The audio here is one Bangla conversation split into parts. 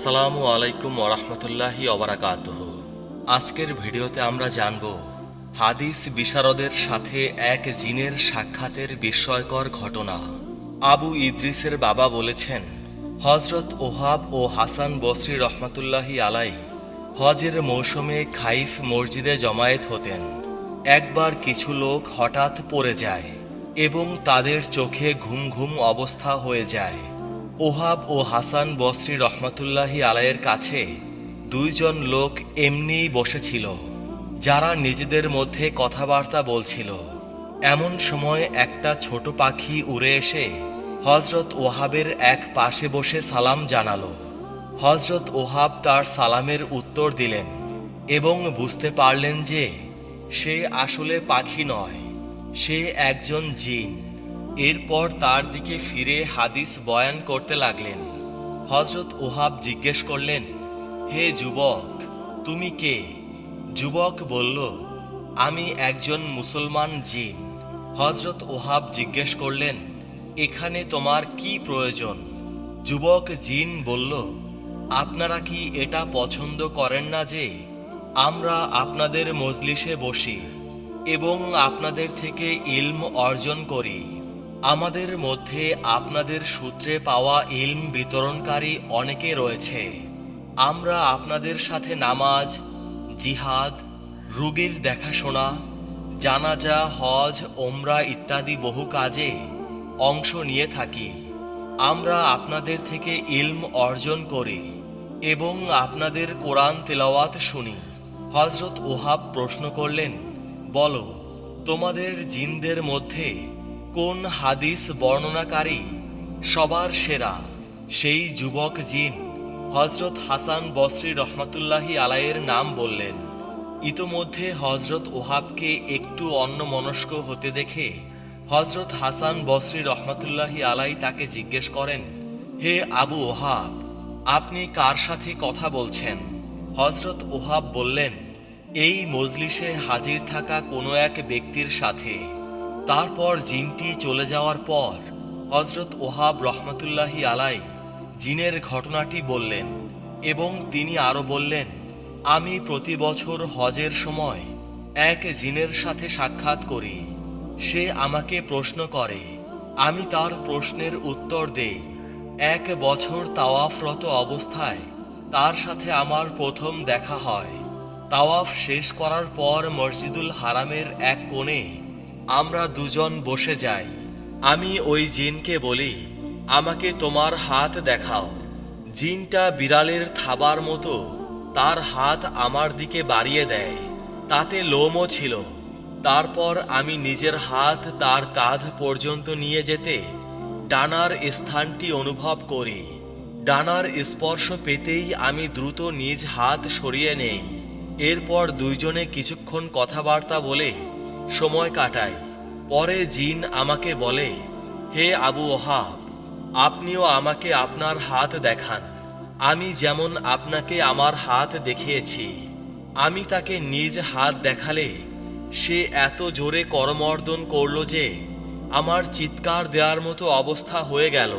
আসসালামু আলাইকুম ওরহমতুল্লাহি অবরাকাতুহ আজকের ভিডিওতে আমরা জানব, হাদিস বিশারদের সাথে এক জিনের সাক্ষাতের বিস্ময়কর ঘটনা। আবু ইদ্রিসের বাবা বলেছেন হজরত ওহাব ও হাসান বসরি রহমতুল্লাহি আলাই হজের মৌসুমে খাইফ মসজিদে জমায়েত হতেন। একবার কিছু লোক হঠাৎ পড়ে যায় এবং তাদের চোখে ঘুম ঘুম অবস্থা হয়ে যায়। ওহাব ও হাসান বসরি রহমতুল্লাহি আলাইয়ের কাছে দুইজন লোক এমনিই বসেছিল, যারা নিজেদের মধ্যে কথাবার্তা বলছিল। এমন সময় একটা ছোট পাখি উড়ে এসে হজরত ওহাবের এক পাশে বসে সালাম জানালো। হজরত ওহাব তার সালামের উত্তর দিলেন এবং বুঝতে পারলেন যে সে আসলে পাখি নয়, সে একজন জিন। এরপর তার দিকে ফিরে হাদিস বয়ান করতে লাগলেন। হজরত ওহাব জিজ্ঞেস করলেন, হে যুবক, তুমি কে? যুবক বলল, আমি একজন মুসলমান জিন। হজরত ওহাব জিজ্ঞেস করলেন, এখানে তোমার কি প্রয়োজন? যুবক জিন বলল, আপনারা কি এটা পছন্দ করেন না যে, আমরা আপনাদের মজলিসে বসি এবং আপনাদের থেকে ইলম অর্জন করি? আমাদের মধ্যে আপনাদের সূত্রে পাওয়া ইলম বিতরণকারী অনেকে রয়েছে। আমরা আপনাদের সাথে নামাজ, জিহাদ, রুগীর দেখাশোনা, জানাজা, হজ, ওমরা ইত্যাদি বহু কাজে অংশ নিয়ে থাকি। আমরা আপনাদের থেকে ইলম অর্জন করি এবং আপনাদের কোরআন তেলাওয়াত শুনি। হজরত ওহাব প্রশ্ন করলেন, বলো, তোমাদের জিনদের মধ্যে কোন হাদিস বর্ণনাকারী সবার সেরা? সেই যুবক জিন হজরত হাসান বসরি রহমতুল্লাহি আলাইয়ের নাম বললেন, ইতোমধ্যে হজরত ওহাবকে একটু অন্যমনস্ক হতে দেখে হজরত হাসান বসরি রহমতুল্লাহি আলাই তাকে জিজ্ঞেস করেন, হে আবু ওহাব, আপনি কার সাথে কথা বলছেন? হজরত ওহাব বললেন, এই মজলিসে হাজির থাকা কোনো এক ব্যক্তির সাথে। তারপর জিনটি চলে যাওয়ার পর হজরত ওহাব রহমতুল্লাহি আলাই জিনের ঘটনাটি বললেন এবং তিনি আরও বললেন, আমি প্রতি বছর হজের সময় এক জিনের সাথে সাক্ষাৎ করি। সে আমাকে প্রশ্ন করে, আমি তার প্রশ্নের উত্তর দেই। এক বছর তাওয়াফরত অবস্থায় তার সাথে আমার প্রথম দেখা হয়। তাওয়াফ শেষ করার পর মসজিদুল হারামের এক কোণে আমরা দুজন বসে যাই। আমি ওই জিনকে বলি, আমাকে তোমার হাত দেখাও। জিনটা বিড়ালের থাবার মতো, তার হাত আমার দিকে বাড়িয়ে দেয়। তাতে লোমও ছিল। তারপর আমি নিজের হাত তার কাঁধ পর্যন্ত নিয়ে যেতে ডানার স্থানটি অনুভব করি। ডানার স্পর্শ পেতেই আমি দ্রুত নিজ হাত সরিয়ে নেই। এরপর দুইজনে কিছুক্ষণ কথাবার্তা বলে সময় কাটাই পরে জিন আমাকে বলে, হে আবু ওহাব, আপনিও আমাকে আপনার হাত দেখান। আমি যেমন আপনাকে আমার হাত দেখিয়েছি, আমি তাকে নিজ হাত দেখালে সে এত জোরে করমর্দন করল যে আমার চিৎকার দেওয়ার মতো অবস্থা হয়ে গেল।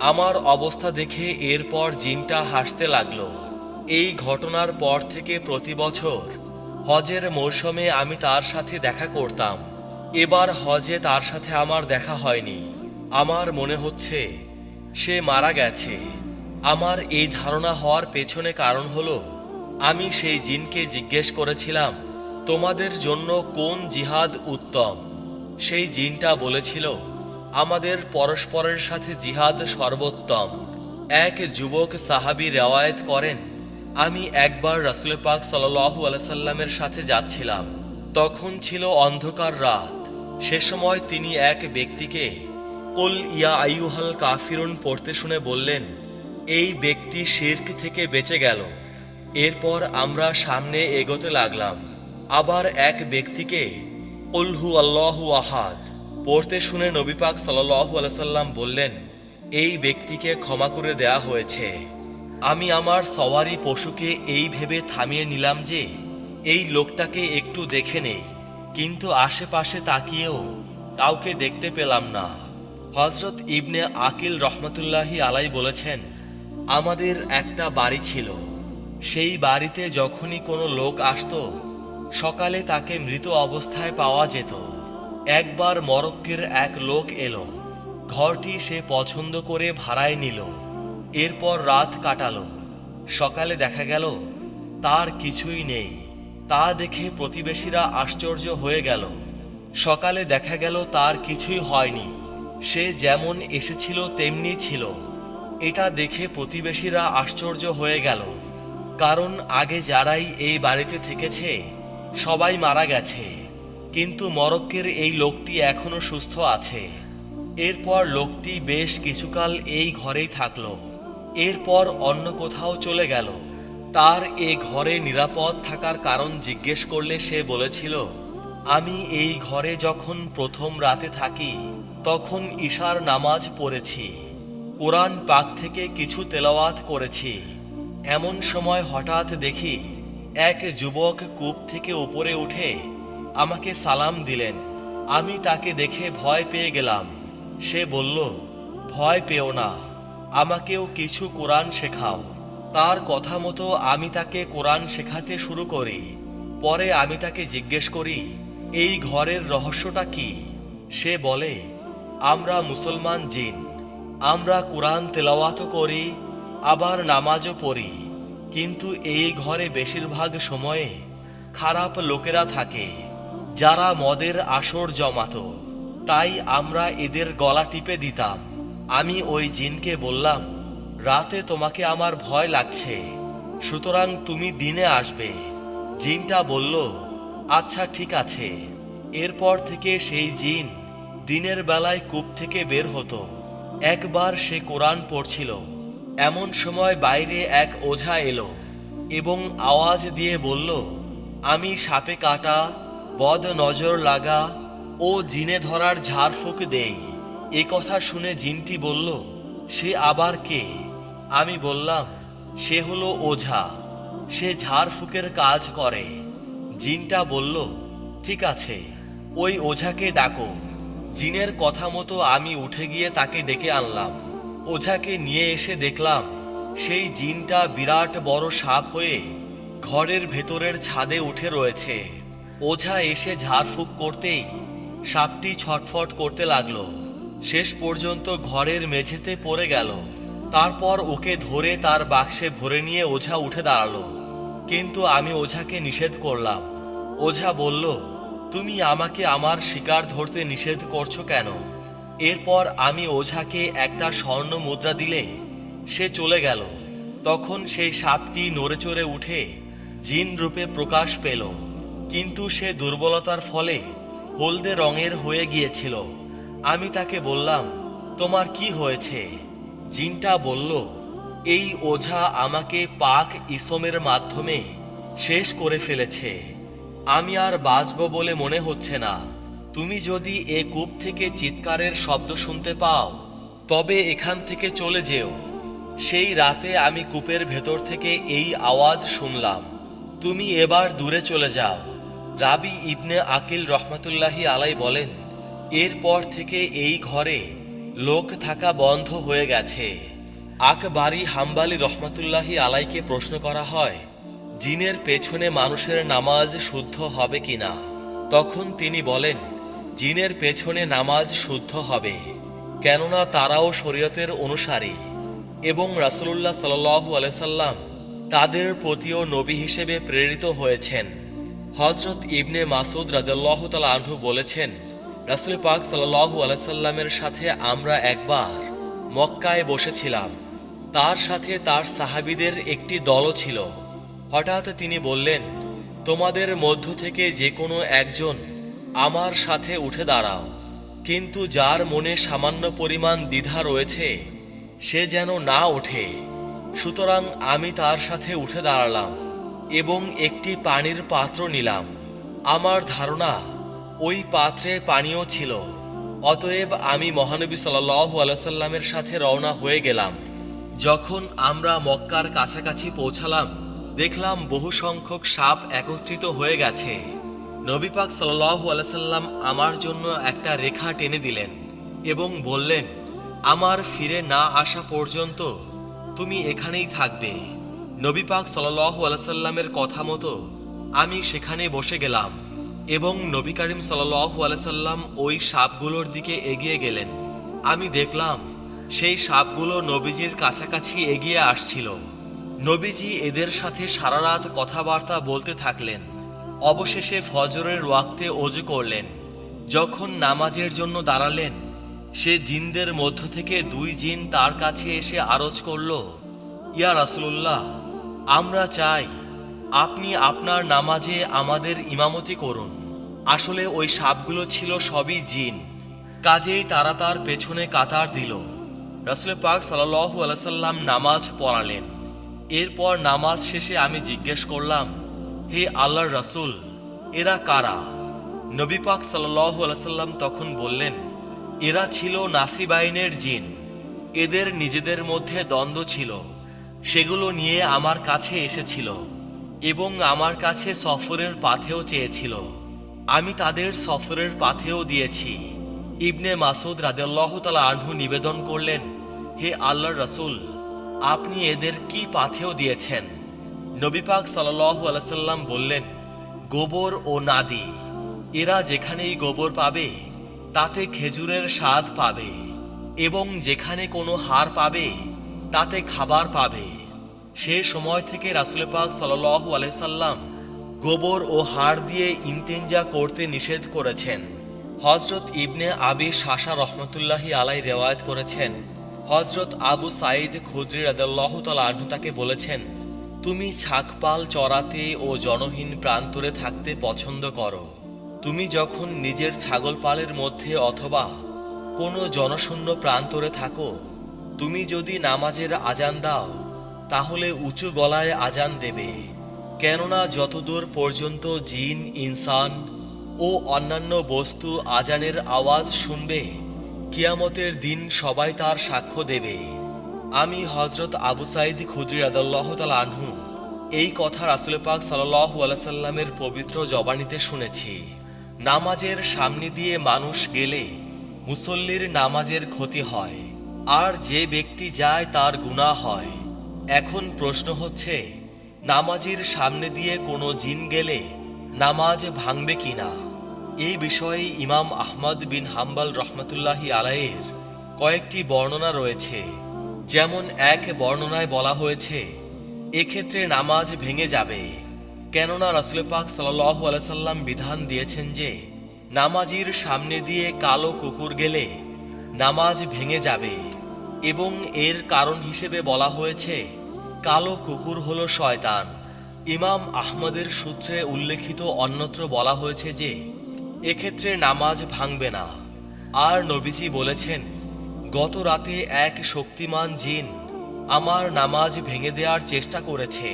আমার অবস্থা দেখে এরপর জিনটা হাসতে লাগল। এই ঘটনার পর থেকে প্রতি বছর হজের মৌসুমে আমি তার সাথে দেখা করতাম। এবার হজে তার সাথে আমার দেখা হয়নি। আমার মনে হচ্ছে, সে মারা গেছে। আমার এই ধারণা হওয়ার পেছনে কারণ হলো, আমি সেই জিনকে জিজ্ঞেস করেছিলাম, তোমাদের জন্য কোন জিহাদ উত্তম? সেই জিনটা বলেছিল, আমাদের পরস্পরের সাথে জিহাদ সর্বোত্তম। এক যুবক সাহাবি রেওয়ায়েত করেন আমি একবার রাসুল পাক সাল্লাহু আলাইসাল্লামের সাথে যাচ্ছিলাম। তখন ছিল অন্ধকার রাত। সে সময় তিনি এক ব্যক্তিকে উল ইয়া আইয়ুহাল কাফিরুন পড়তে শুনে বললেন, এই ব্যক্তি শির্ক থেকে বেঁচে গেল। এরপর আমরা সামনে এগোতে লাগলাম। আবার এক ব্যক্তিকে উলহু আল্লাহু আহাদ পড়তে শুনে নবী পাক সাল্লাহু আলাইসাল্লাম বললেন, এই ব্যক্তিকে ক্ষমা করে দেয়া হয়েছে। আমি আমার সওয়ারি পশুকে এই ভেবে থামিয়ে নিলাম যে, এই লোকটাকে একটু দেখে নেই, কিন্তু আশেপাশে তাকিয়েও কাউকে দেখতে পেলাম না। হজরত ইবনে আকিল রহমতুল্লাহি আলাই বলেছেন, আমাদের একটা বাড়ি ছিল। সেই বাড়িতে যখনই কোনো লোক আসত, সকালে তাকে মৃত অবস্থায় পাওয়া যেত। একবার মরক্কের এক লোক এলো, ঘরটি সে পছন্দ করে ভাড়ায় নিল। এরপর রাত কাটালো। সকালে দেখা গেল, তার কিছুই নেই। তা দেখে প্রতিবেশীরা আশ্চর্য হয়ে গেল। সকালে দেখা গেল, তার কিছুই হয়নি। সে যেমন এসেছিল, তেমনি ছিল। এটা দেখে প্রতিবেশীরা আশ্চর্য হয়ে গেল। কারণ আগে যারাই এই বাড়িতে থেকেছে, সবাই মারা গেছে। কিন্তু মরক্কের এই লোকটি এখনও সুস্থ আছে। এরপর লোকটি বেশ কিছুকাল এই ঘরেই থাকল। এরপর অন্য কোথাও চলে গেল। তার এ ঘরে নিরাপদ থাকার কারণ জিজ্ঞেস করলে সে বলেছিল, আমি এই ঘরে যখন প্রথম রাতে থাকি, তখন ঈশার নামাজ পড়েছি। কোরআন পাক থেকে কিছু তেলাওয়াত করেছি। এমন সময় হঠাৎ দেখি এক যুবক কূপ থেকে উপরে উঠে আমাকে সালাম দিলেন। আমি তাকে দেখে ভয় পেয়ে গেলাম। সে বলল, ভয় পেও না। আমাকেও কিছু কোরআন শেখাও। তার কথা মতো আমি তাকে কোরআন শেখাতে শুরু করি। পরে আমি তাকে জিজ্ঞেস করি, এই ঘরের রহস্যটা কি? সে বলে, আমরা মুসলমান জিন। আমরা কোরআন তেলাওয়াতও করি, আবার নামাজও পড়ি। কিন্তু এই ঘরে বেশিরভাগ সময়ে খারাপ লোকেরা থাকে, যারা মদের আসর জমাতো। তাই আমরা এদের গলা টিপে দিতাম। আমি ওই জিনকে বললাম, রাতে তোমাকে আমার ভয় লাগছে, সুতরাং তুমি দিনে আসবে। জিনটা বলল আচ্ছা ঠিক আছে। এরপর থেকে সেই জিন দিনের বেলায় কূপ থেকে বের হতো। একবার সে কোরআন পড়ছিল। এমন সময় বাইরে এক ওঝা এলো এবং আওয়াজ দিয়ে বলল, আমি সাপে কাটা, বদ নজর লাগা ও জিনে ধরার ঝাড়ফুঁক দেই। এ কথা শুনে জিনটি বলল, সে আবার কে? আমি বললাম, সে হলো ওঝা। সে ঝাড়ফুঁকের কাজ করে। জিনটা বলল, ঠিক আছে, ওই ওঝাকে ডাকো। জিনের কথা মতো আমি উঠে গিয়ে তাকে ডেকে আনলাম। ওঝাকে নিয়ে এসে দেখলাম, সেই জিনটা বিরাট বড় সাপ হয়ে ঘরের ভেতরের ছাদে উঠে রয়েছে। ওঝা এসে ঝাড়ফুঁক করতেই সাপটি ছটফট করতে লাগল। শেষ পর্যন্ত ঘরের মেঝেতে পড়ে গেল। তারপর ওকে ধরে তার বাক্সে ভরে নিয়ে ওঝা উঠে দাঁড়াল। কিন্তু আমি ওঝাকে নিষেধ করলাম। ওঝা বলল, তুমি আমাকে আমার শিকার ধরতে নিষেধ করছ কেন? এরপর আমি ওঝাকে একটা স্বর্ণ মুদ্রা দিলে সে চলে গেল। তখন সেই সাপটি নড়ে চড়ে উঠে জিন রূপে প্রকাশ পেল। কিন্তু সে দুর্বলতার ফলে হলদে রঙের হয়ে গিয়েছিল। আমি তাকে বললাম, তোমার কি হয়েছে? জিনটা বলল, এই ওঝা আমাকে পাক ইসমের মাধ্যমে শেষ করে ফেলেছে। আমি আর বাঁচব বলে মনে হচ্ছে না। তুমি যদি এ কূপ থেকে চিৎকারের শব্দ শুনতে পাও, তবে এখান থেকে চলে যেও। সেই রাতে আমি কূপের ভেতর থেকে এই আওয়াজ শুনলাম। তুমি এবার দূরে চলে যাও। রাবি ইবনে আকিল রহমতুল্লাহি আলাই বলেন এরপর থেকে এই ঘরে লোক থাকা বন্ধ হয়ে গেছে। আকবারি হাম্বালি রহমতুল্লাহি আলাইকে প্রশ্ন করা হয়, জিনের পেছনে মানুষের নামাজ শুদ্ধ হবে কিনা? তখন তিনি বলেন, জিনের পেছনে নামাজ শুদ্ধ হবে, কেননা তারাও শরীয়তের অনুসারী এবং রাসূলুল্লাহ সাল্লাল্লাহু আলাইহি সাল্লাম তাদের প্রতিও নবী হিসেবে প্রেরিত হয়েছেন। হজরত ইবনে মাসুদ রাদিয়াল্লাহ তাআলা আনহু বলেছেন রাসূল পাক সাল্লাল্লাহু আলাইহি সাল্লামের সাথে আমরা একবার মক্কায় বসেছিলাম। তার সাথে তার সাহাবিদের একটি দলও ছিল। হঠাৎ তিনি বললেন, তোমাদের মধ্য থেকে যে কোনো একজন আমার সাথে উঠে দাঁড়াও। কিন্তু যার মনে সামান্য পরিমাণ দ্বিধা রয়েছে, সে যেন না ওঠে। সুতরাং আমি তার সাথে উঠে দাঁড়ালাম এবং একটি পানির পাত্র নিলাম। আমার ধারণা ওই পাত্রে পানীয় ছিল। অতএব আমি মহানবী সাল্লাল্লাহু আলাইসাল্লামের সাথে রওনা হয়ে গেলাম। যখন আমরা মক্কার কাছাকাছি পৌঁছালাম, দেখলাম বহু সংখ্যক সাপ একত্রিত হয়ে গেছে। নবী পাক সাল্লাল্লাহু আলাইহি আমার জন্য একটা রেখা টেনে দিলেন এবং বললেন, আমার ফিরে না আসা পর্যন্ত তুমি এখানেই থাকবে। নবী পাক সাল্লাহ আলাইসাল্লামের কথা মতো আমি সেখানে বসে গেলাম। এবং নবী করিম সাল্লাহ আলাইসাল্লাম ওই সাপগুলোর দিকে এগিয়ে গেলেন। আমি দেখলাম, সেই সাপগুলো নবীজির কাছাকাছি এগিয়ে আসছিল। নবীজি এদের সাথে সারা রাত কথাবার্তা বলতে থাকলেন। অবশেষে ফজরের ওয়াক্তে অজু করলেন। যখন নামাজের জন্য দাঁড়ালেন, সে জিনদের মধ্য থেকে দুই জিন তার কাছে এসে আরজ করল, ইয়া রাসুল্লাহ আমরা চাই আপনি আপনার নামাজে আমাদের ইমামতি করুন। আসলে ওই সাপগুলো ছিল সবই জিন। কাজেই তারা তার পেছনে কাতার দিল। রাসুল পাক সাল্লাহু আলাইসাল্লাম নামাজ পড়ালেন। এরপর নামাজ শেষে আমি জিজ্ঞেস করলাম, হে আল্লাহর রাসূল, এরা কারা? নবী পাক সাল্লাহু আলাইসাল্লাম তখন বললেন, এরা ছিল নাসিবাইনের জিন। এদের নিজেদের মধ্যে দ্বন্দ্ব ছিল। সেগুলো নিয়ে আমার কাছে এসেছিল। এবং আমার কাছে সফরের পাথেও চেয়েছিল। আমি তাদের সফরের পাথেও দিয়েছি। ইবনে মাসুদ রাদেল্লাহ তালা আনহু নিবেদন করলেন, হে আল্লাহর রাসূল, আপনি এদের কি পাথেও দিয়েছেন? নবীপাক সাল্লাহ আলাইসাল্লাম বললেন, গোবর ও নাদি। এরা যেখানেই গোবর পাবে, তাতে খেজুরের স্বাদ পাবে এবং যেখানে কোনো হার পাবে, তাতে খাবার পাবে। সে সময় থেকে রাসুল পাক সাল্লাহ আলাইসাল্লাম গোবর ও হাড় দিয়ে ইন্তেঞ্জা করতে নিষেধ করেছেন। হজরত ইবনে আবি শাসা রহমতুল্লাহি আলাই রেওয়ায়ত করেছেন। হজরত আবু সাইদ খুদ্রি রাদাল্লাহ আনহু তাকে বলেছেন, তুমি ছাকপাল চড়াতে ও জনহীন প্রান্তরে থাকতে পছন্দ করো। তুমি যখন নিজের ছাগল পালের মধ্যে অথবা কোনো জনশূন্য প্রান্তরে থাকো, তুমি যদি নামাজের আজান দাও তাহলে উঁচু গলায় আজান দেবে। কেননা যতদূর পর্যন্ত জিন, ইনসান ও অন্যান্য বস্তু আজানের আওয়াজ শুনবে, কিয়ামতের দিন সবাই তার সাক্ষ্য দেবে। আমি হজরত আবু সাইদ খুদ্রি আদাল্লাহ তাল আনহু এই কথা রাসুল পাক সাল্লাহু আলাইসাল্লামের পবিত্র জবানিতে শুনেছি। নামাজের সামনে দিয়ে মানুষ গেলে মুসল্লির নামাজের ক্ষতি হয়, আর যে ব্যক্তি যায় তার গুণা হয়। এখন প্রশ্ন হচ্ছে, নামাজের সামনে দিয়ে কোনো জিন গেলে নামাজ ভাঙবে কিনা এই বিষয়ে ইমাম আহমদ বিন হাম্বাল রহমতুল্লাহি আলাইয়ের কয়েকটি বর্ণনা রয়েছে। যেমন এক বর্ণনায় বলা হয়েছে, এক্ষেত্রে নামাজ ভেঙে যাবে। কেননা রাসুল পাক সাল্লাহ আলাইসাল্লাম বিধান দিয়েছেন যে, নামাজির সামনে দিয়ে কালো কুকুর গেলে নামাজ ভেঙে যাবে। এবং এর কারণ হিসেবে বলা হয়েছে, কালো কুকুর হলো শয়তান। ইমাম আহমদের সূত্রে উল্লেখিত অন্যত্র বলা হয়েছে যে, এক্ষেত্রে নামাজ ভাঙবে না। আর নবীজি বলেছেন, গত রাতে এক শক্তিমান জিন আমার নামাজ ভেঙে দেওয়ার চেষ্টা করেছে।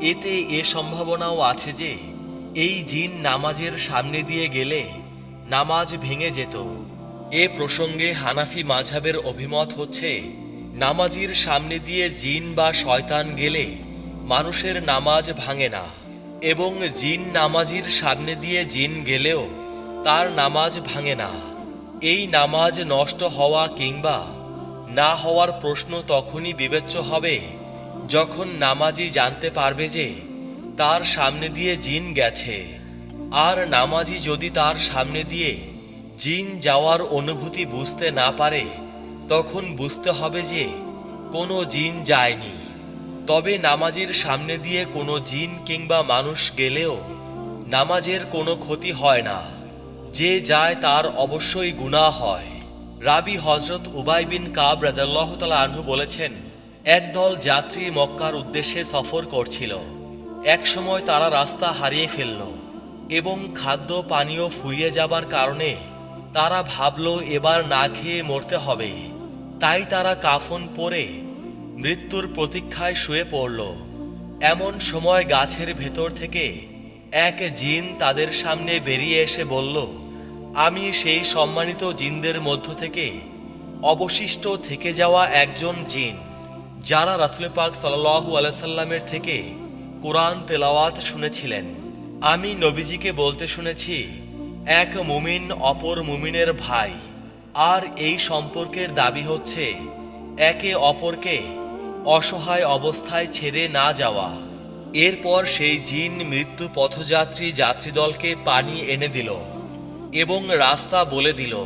এতে এ সম্ভাবনাও আছে যে, এই জিন নামাজের সামনে দিয়ে গেলে নামাজ ভেঙে যেত। এ প্রসঙ্গে হানাফি মাঝাবের অভিমত হচ্ছে, নামাজির সামনে দিয়ে জিন বা শয়তান গেলে মানুষের নামাজ ভাঙে না এবং জিন নামাজির সামনে দিয়ে জিন গেলেও তার নামাজ ভাঙে না। এই নামাজ নষ্ট হওয়া কিংবা না হওয়ার প্রশ্ন তখনই বিবেচ্য হবে যখন নামাজি জানতে পারবে যে তার সামনে দিয়ে জিন গেছে। আর নামাজি যদি তার সামনে দিয়ে জিন যাওয়ার অনুভূতি বুঝতে না পারে, তখন বুঝতে হবে যে কোনো জিন যায়নি। তবে নামাজের সামনে দিয়ে কোনো জিন কিংবা মানুষ গেলেও নামাজের কোনো ক্ষতি হয় না। যে যায় তার অবশ্যই গুনাহ হয়। রাবি হজরত উবাই বিন কাব রাদাল্লাহ তালা আনহু বলেছেন, একদল যাত্রী মক্কার উদ্দেশ্যে সফর করছিল। একসময় তারা রাস্তা হারিয়ে ফেলল এবং খাদ্য পানীয় ফুরিয়ে যাবার কারণে তারা ভাবল, এবার না খেয়ে মরতে হবে। তাই তারা কাফন পরে মৃত্যুর প্রতীক্ষায় শুয়ে পড়ল। এমন সময় গাছের ভেতর থেকে এক জিন তাদের সামনে বেরিয়ে এসে বলল, আমি সেই সম্মানিত জিনদের মধ্য থেকে অবশিষ্ট থেকে যাওয়া একজন জিন, যারা রাসুল পাক সাল্লাহু আলাইসাল্লামের থেকে কোরআন তেলাওয়াত শুনেছিলেন। আমি নবীজিকে বলতে শুনেছি এক মুমিন অপর মুমিনের ভাই। আর এই সম্পর্কের দাবি হচ্ছে, একে অপরকে অসহায় অবস্থায় ছেড়ে না যাওয়া। এরপর সেই জিন মৃত্যু পথযাত্রী যাত্রীদলকে পানি এনে দিল এবং রাস্তা বলে দিল।